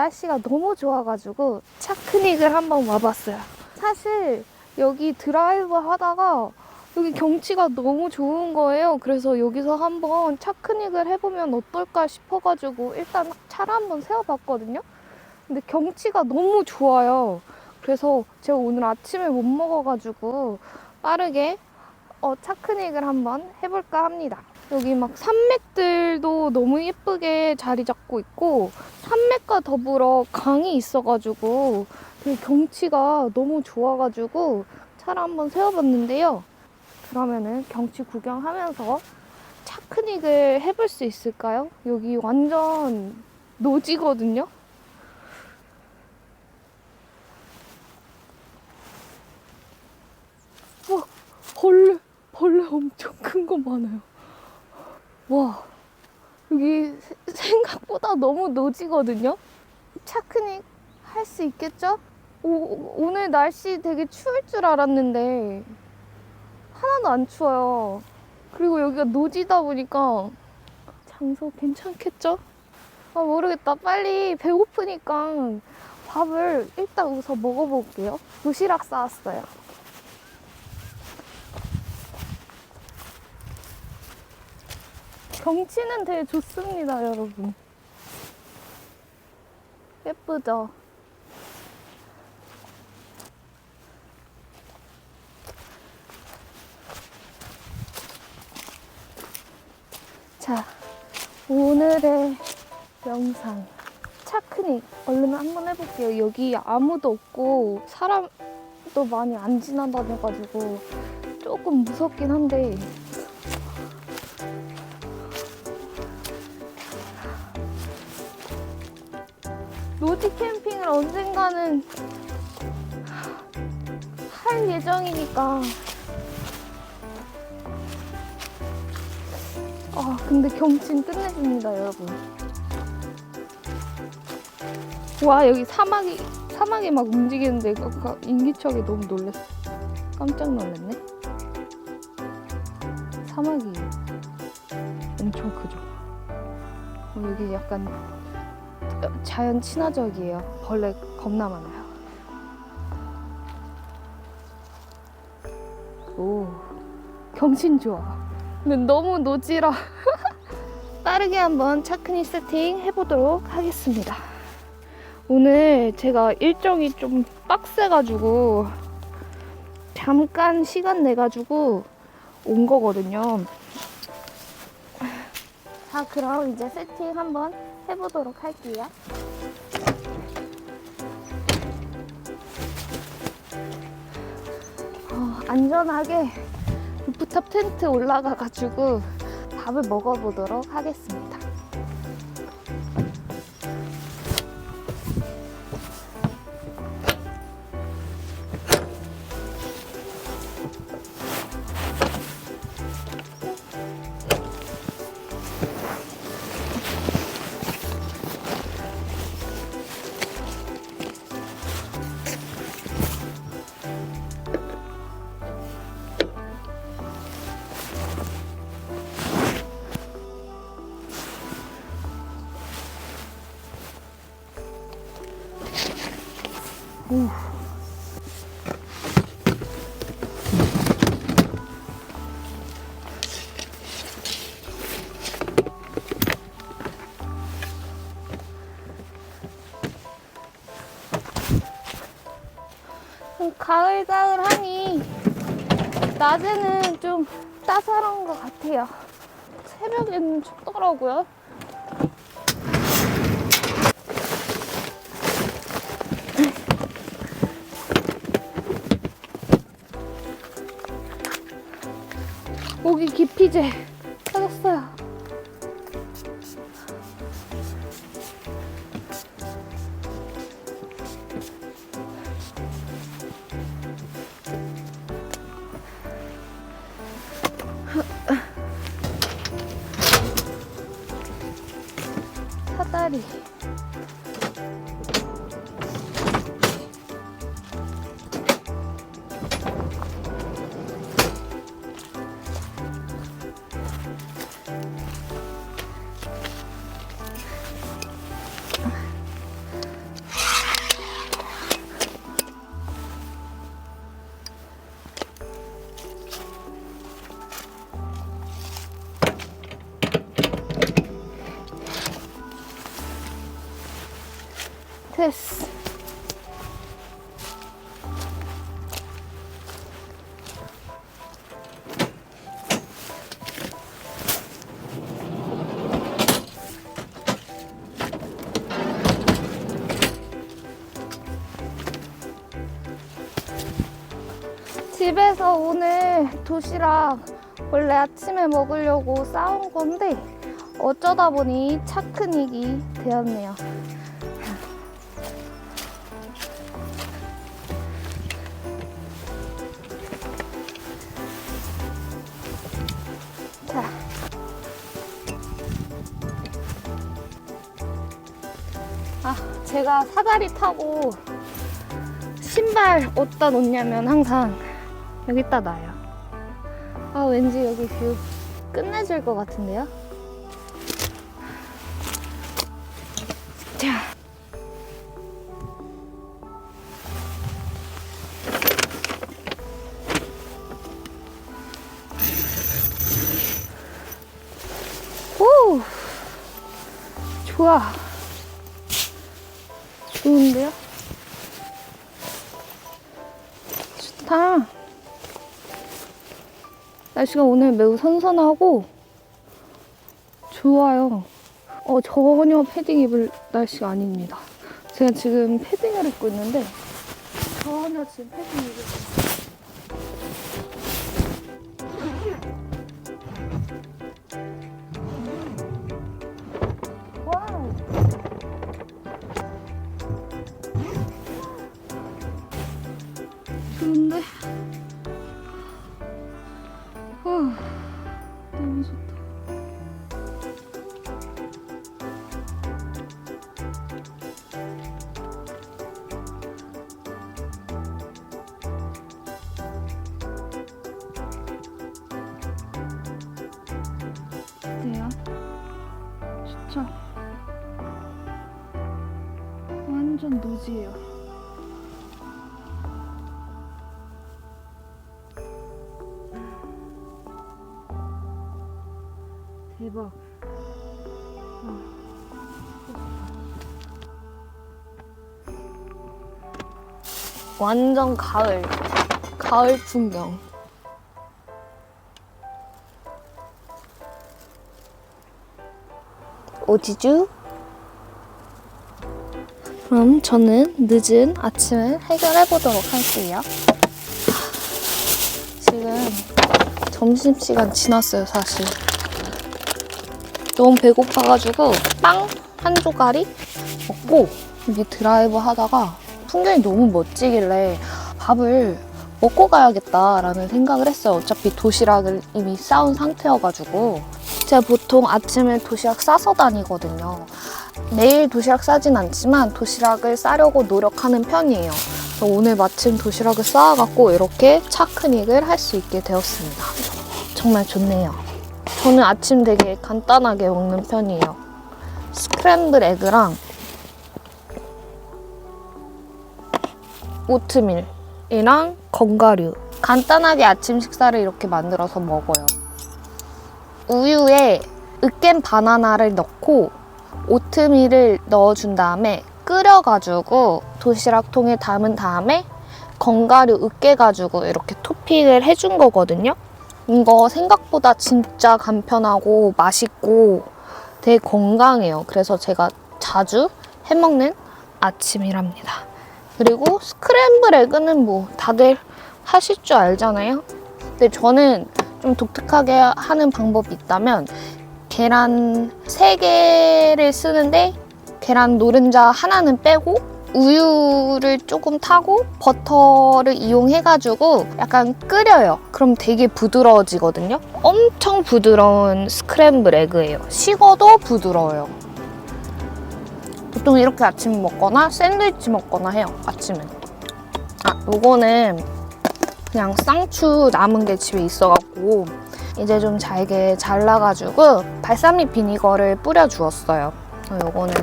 날씨가 너무 좋아가지고 차크닉을 한번 와봤어요. 사실 여기 드라이브 하다가 여기 경치가 너무 좋은 거예요. 그래서 여기서 한번 차크닉을 해보면 어떨까 싶어가지고 일단 차를 한번 세워봤거든요. 근데 경치가 너무 좋아요. 그래서 제가 오늘 아침에 못 먹어가지고 빠르게 어, 차크닉을 한번 해볼까 합니다. 여기 막 산맥들도 너무 예쁘게 자리 잡고 있고 산맥과 더불어 강이 있어가지고 되게 경치가 너무 좋아가지고 차를 한번 세워봤는데요. 그러면은 경치 구경하면서 차크닉을 해볼 수 있을까요? 여기 완전 노지거든요. 와 벌레 벌레 엄청 큰 거 많아요. 와 여기 세- 생각보다 너무 노지거든요. 차크닉 할 수 있겠죠? 오, 오늘 날씨 되게 추울 줄 알았는데 하나도 안 추워요. 그리고 여기가 노지다 보니까 장소 괜찮겠죠? 아 모르겠다. 빨리 배고프니까 밥을 일단 우선 먹어볼게요. 도시락 싸왔어요. 경치는 되게 좋습니다, 여러분. 예쁘죠? 자, 오늘의 영상. 차크닉 얼른 한번 해볼게요. 여기 아무도 없고 사람도 많이 안 지나다녀가지고 조금 무섭긴 한데 언젠가는 할 예정이니까. 아, 근데 경치는 끝내줍니다, 여러분. 와, 여기 사막이, 사막이 막 움직이는데, 인기척에 너무 놀랐어. 깜짝 놀랐네. 사막이 엄청 크죠. 어, 여기 약간 자연 친화적이에요. 벌레 겁나 많아요. 오, 경신 좋아. 근데 너무 노지라. 빠르게 한번 차크니 세팅 해보도록 하겠습니다. 오늘 제가 일정이 좀 빡세가지고 잠깐 시간 내가지고 온 거거든요. 자, 그럼 이제 세팅 한번 해보도록 할게요. 안전하게 루프탑 텐트 올라가가지고 밥을 먹어보도록 하겠습니다. 좀 가을가을하니 낮에는 좀 따사로운 것 같아요. 새벽에는 춥더라고요. 모기 기피제 됐어. 집에서 오늘 도시락 원래 아침에 먹으려고 싸온 건데 어쩌다 보니 차크닉이 되었네요. 제가 사다리 타고 신발 어디다 놓냐면 항상 여기다 놔요. 아, 왠지 여기 뷰 끝내줄 것 같은데요? 자. 오! 좋아. 좋은데요? 좋다. 날씨가 오늘 매우 선선하고 좋아요. 어, 전혀 패딩 입을 날씨가 아닙니다. 제가 지금 패딩을 입고 있는데 전혀 지금 패딩 입을 와우. 완전 노지예요. 대박. 완전 가을. 가을 풍경. 어디죠? 그럼 저는 늦은 아침을 해결해 보도록 할게요. 지금 점심시간 지났어요, 사실. 너무 배고파가지고 빵 한 조가리 먹고 여기 드라이브 하다가 풍경이 너무 멋지길래 밥을 먹고 가야겠다라는 생각을 했어요. 어차피 도시락을 이미 싸온 상태여가지고 제가 보통 아침에 도시락 싸서 다니거든요. 매일 도시락 싸진 않지만 도시락을 싸려고 노력하는 편이에요. 오늘 마침 도시락을 쌓아갖고 이렇게 차크닉을 할 수 있게 되었습니다. 정말 좋네요. 저는 아침 되게 간단하게 먹는 편이에요. 스크램블 에그랑 오트밀이랑 건가류. 간단하게 아침 식사를 이렇게 만들어서 먹어요. 우유에 으깬 바나나를 넣고 오트밀을 넣어준 다음에 끓여가지고 도시락통에 담은 다음에 건가루 으깨가지고 이렇게 토핑을 해준 거거든요. 이거 생각보다 진짜 간편하고 맛있고 되게 건강해요. 그래서 제가 자주 해먹는 아침이랍니다. 그리고 스크램블 에그는 뭐 다들 하실 줄 알잖아요. 근데 저는 좀 독특하게 하는 방법이 있다면 계란 3개를 쓰는데 계란 노른자 하나는 빼고 우유를 조금 타고 버터를 이용해가지고 약간 끓여요. 그럼 되게 부드러워지거든요. 엄청 부드러운 스크램블 에그예요. 식어도 부드러워요. 보통 이렇게 아침 먹거나 샌드위치 먹거나 해요. 아침에. 아, 요거는 그냥 쌍추 남은 게 집에 있어갖고 이제 좀 잘게 잘라가지고 발사믹 비니거를 뿌려주었어요. 요거는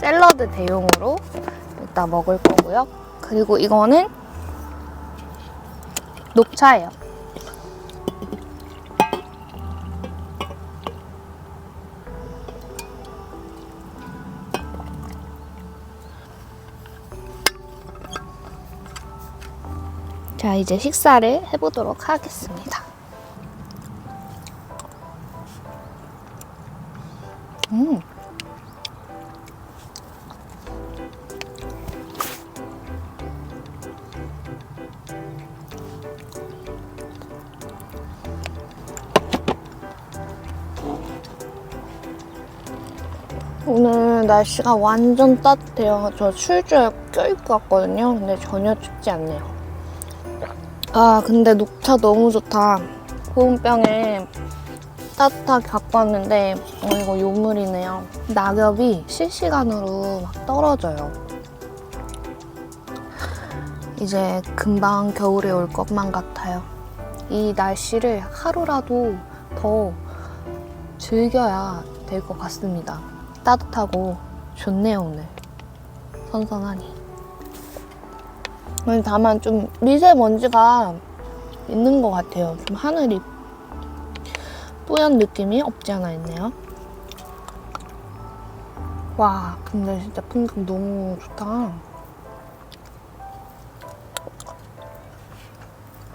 샐러드 대용으로 이따 먹을 거고요. 그리고 이거는 녹차예요. 자, 이제 식사를 해보도록 하겠습니다. 날씨가 완전 따뜻해요. 저 출주에 껴입고 왔거든요. 근데 전혀 춥지 않네요. 아, 근데 녹차 너무 좋다. 보온병에 따뜻하게 갖고 왔는데, 어, 이거 요물이네요. 낙엽이 실시간으로 막 떨어져요. 이제 금방 겨울이 올 것만 같아요. 이 날씨를 하루라도 더 즐겨야 될 것 같습니다. 따뜻하고 좋네요, 오늘. 선선하니. 근데 다만 좀 미세먼지가 있는 것 같아요. 좀 하늘이 뿌연 느낌이 없지 않아 있네요. 와, 근데 진짜 풍경 너무 좋다.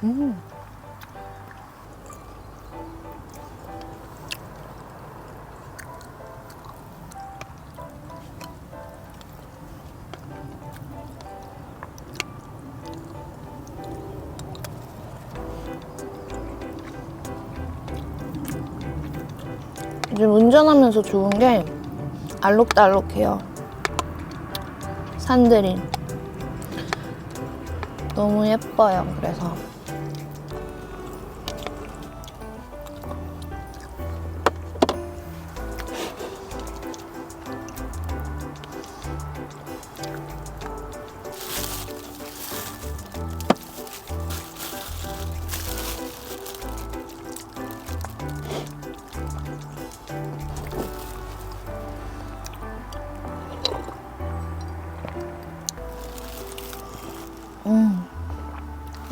음. 요즘 운전하면서 좋은 게 알록달록해요. 산들이 너무 예뻐요. 그래서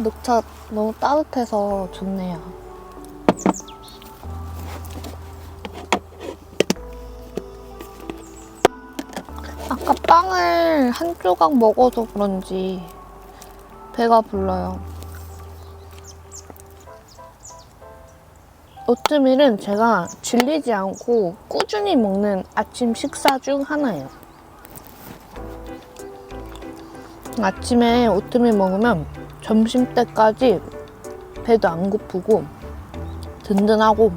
녹차 너무 따뜻해서 좋네요. 아까 빵을 한 조각 먹어서 그런지 배가 불러요. 오트밀은 제가 질리지 않고 꾸준히 먹는 아침 식사 중 하나예요. 아침에 오트밀 먹으면 점심 때까지 배도 안 고프고 든든하고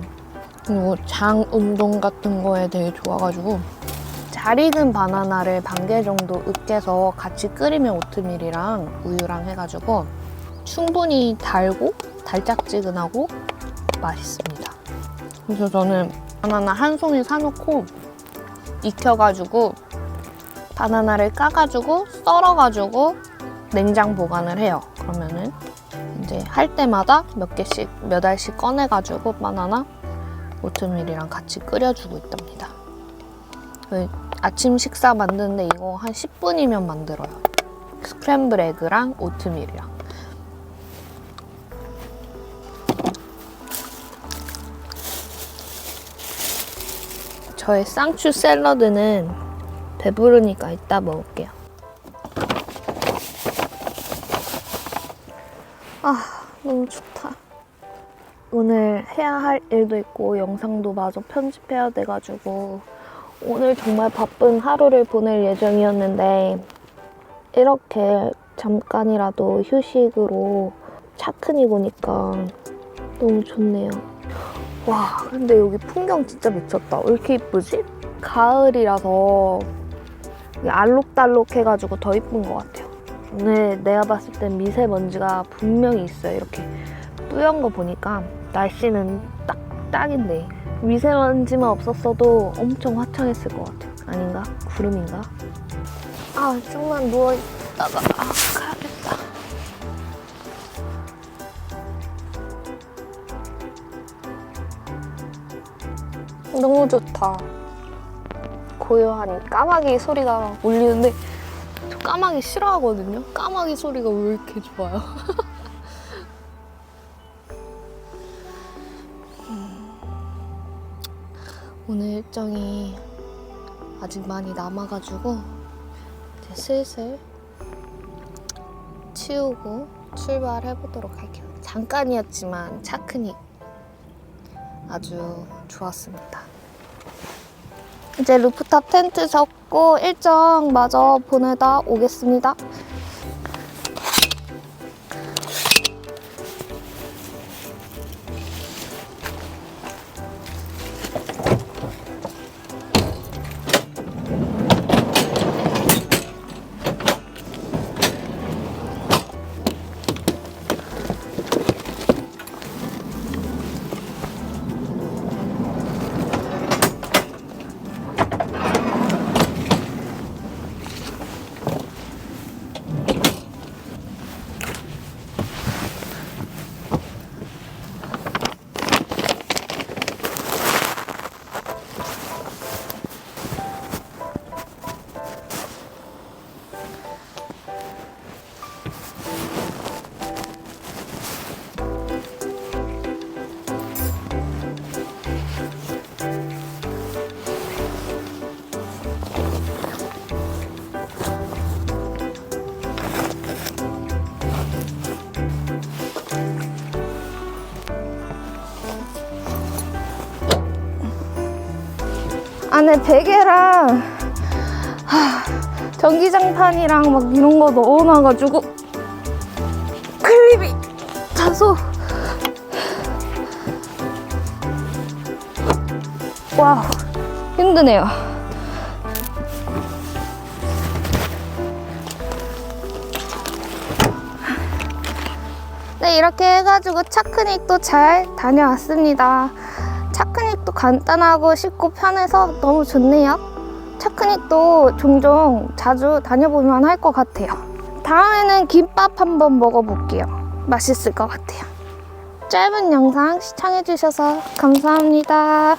그리고 장 운동 같은 거에 되게 좋아가지고 잘 익은 바나나를 반 개 정도 으깨서 같이 끓이면 오트밀이랑 우유랑 해가지고 충분히 달고 달짝지근하고 맛있습니다. 그래서 저는 바나나 한 송이 사놓고 익혀가지고 바나나를 까가지고 썰어가지고 냉장 보관을 해요. 이제 할 때마다 몇 개씩 몇 알씩 꺼내가지고 바나나 오트밀이랑 같이 끓여주고 있답니다. 그 아침 식사 만드는데 이거 한 10분이면 만들어요. 스크램블 에그랑 오트밀이랑. 저의 쌍추 샐러드는 배부르니까 이따 먹을게요. 아, 너무 좋다. 오늘 해야 할 일도 있고 영상도 마저 편집해야 돼가지고 오늘 정말 바쁜 하루를 보낼 예정이었는데 이렇게 잠깐이라도 휴식으로 차근히 보니까 너무 좋네요. 와, 근데 여기 풍경 진짜 미쳤다. 왜 이렇게 이쁘지? 가을이라서 알록달록 해가지고 더 이쁜 것 같아요. 오늘 내가 봤을 땐 미세먼지가 분명히 있어요. 이렇게 뿌연 거 보니까 날씨는 딱 딱인데 미세먼지만 없었어도 엄청 화창했을 것 같아요. 아닌가? 구름인가? 아, 좀만 누워있다가 아, 가야겠다. 너무 좋다. 고요하니 까마귀 소리가 울리는데 저 까마귀 싫어하거든요. 까마귀 소리가 왜 이렇게 좋아요? 음, 오늘 일정이 아직 많이 남아가지고 이제 슬슬 치우고 출발해 보도록 할게요. 잠깐이었지만 차크닉 아주 좋았습니다. 이제 루프탑 텐트 접고 일정 마저 보내다 오겠습니다. 안에 베개랑 하, 전기장판이랑 막 이런 거 넣어놔가지고 클립이 자서 와 힘드네요. 네 이렇게 해가지고 차크닉도 잘 다녀왔습니다. 간단하고 쉽고 편해서 너무 좋네요. 차크닉도 종종 자주 다녀보면 할 것 같아요. 다음에는 김밥 한번 먹어볼게요. 맛있을 것 같아요. 짧은 영상 시청해주셔서 감사합니다.